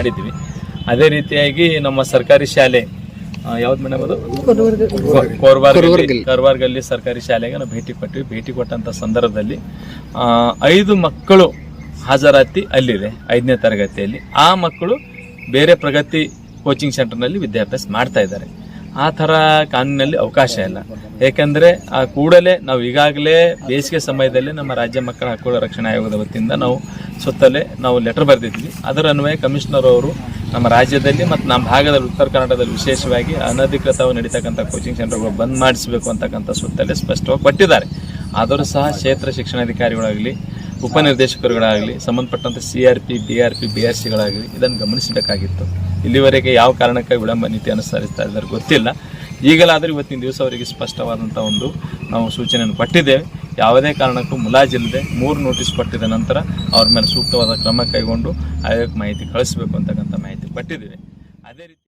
ಮಾಡಿದ್ವಿ ಅದೇ ರೀತಿಯಾಗಿ ನಮ್ಮ ಸರ್ಕಾರಿ ಶಾಲೆ ಯಾವ್ದು ಮೇಡಮ್ ಅದು? ಕೋರ್ವಾರ್ಗಲ್ಲಿ ಸರ್ಕಾರಿ ಶಾಲೆಗೆ ನಾವು ಭೇಟಿ ಕೊಟ್ಟಿವಿ. ಭೇಟಿ ಕೊಟ್ಟಂತ ಸಂದರ್ಭದಲ್ಲಿ ಐದು ಮಕ್ಕಳು ಹಾಜರಾತಿ ಅಲ್ಲಿದೆ, ಐದನೇ ತರಗತಿಯಲ್ಲಿ. ಆ ಮಕ್ಕಳು ಬೇರೆ ಪ್ರಗತಿ ಕೋಚಿಂಗ್ ಸೆಂಟರ್ನಲ್ಲಿ ವಿದ್ಯಾಭ್ಯಾಸ ಮಾಡ್ತಾ ಇದ್ದಾರೆ. ಆ ಥರ ಕಾನೂನಿನಲ್ಲಿ ಅವಕಾಶ ಇಲ್ಲ. ಏಕೆಂದರೆ ಆ ಕೂಡಲೇ ನಾವು ಈಗಾಗಲೇ ಬೇಸಿಗೆ ಸಮಯದಲ್ಲಿ ನಮ್ಮ ರಾಜ್ಯ ಮಕ್ಕಳ ಹಕ್ಕುಗಳ ರಕ್ಷಣಾ ಆಯೋಗದ ವತಿಯಿಂದ ನಾವು ಸುತ್ತಲೇ ನಾವು ಲೆಟರ್ ಬರೆದಿದ್ವಿ. ಅದರ ಅನ್ವಯ ಕಮಿಷನರ್ ಅವರು ನಮ್ಮ ರಾಜ್ಯದಲ್ಲಿ ಮತ್ತು ನಮ್ಮ ಭಾಗದಲ್ಲಿ ಉತ್ತರ ಕನ್ನಡದಲ್ಲಿ ವಿಶೇಷವಾಗಿ ಅನಧಿಕೃತವಾಗಿ ನಡೀತಕ್ಕಂಥ ಕೋಚಿಂಗ್ ಸೆಂಟರ್ಗಳು ಬಂದ್ ಮಾಡಿಸಬೇಕು ಅಂತಕ್ಕಂಥ ಸುತ್ತಲೇ ಸ್ಪಷ್ಟವಾಗಿ ಕೊಟ್ಟಿದ್ದಾರೆ. ಆದರೂ ಸಹ ಕ್ಷೇತ್ರ ಶಿಕ್ಷಣಾಧಿಕಾರಿಗಳಾಗಲಿ ಉಪನಿರ್ದೇಶಕರುಗಳಾಗಲಿ ಸಂಬಂಧಪಟ್ಟಂಥ C R P B R P B R ಸಿಗಳಾಗಲಿ ಇದನ್ನು ಗಮನಿಸಬೇಕಾಗಿತ್ತು. ಇಲ್ಲಿವರೆಗೆ ಯಾವ ಕಾರಣಕ್ಕಾಗಿ ವಿಳಂಬ ನೀತಿ ಅನುಸರಿಸ್ತಾ ಇದ್ದಾರೆ ಗೊತ್ತಿಲ್ಲ. ಈಗಲಾದರೂ ಇವತ್ತಿನ ದಿವಸ ಅವರಿಗೆ ಸ್ಪಷ್ಟವಾದಂಥ ಒಂದು ನಾವು ಸೂಚನೆಯನ್ನು ಕೊಟ್ಟಿದ್ದೇವೆ ಯಾವುದೇ ಕಾರಣಕ್ಕೂ ಮುಲಾಜಿಲ್ಲದೆ ಮೂರು ನೋಟಿಸ್ ಕೊಟ್ಟಿದ ನಂತರ ಅವ್ರ ಮೇಲೆ ಸೂಕ್ತವಾದ ಕ್ರಮ ಕೈಗೊಂಡು ಆಯೋಗಕ್ಕೆ ಮಾಹಿತಿ ಕಳಿಸಬೇಕು ಅಂತಕ್ಕಂಥ ಮಾಹಿತಿ ಕೊಟ್ಟಿದ್ದೇವೆ ಅದೇ ರೀತಿ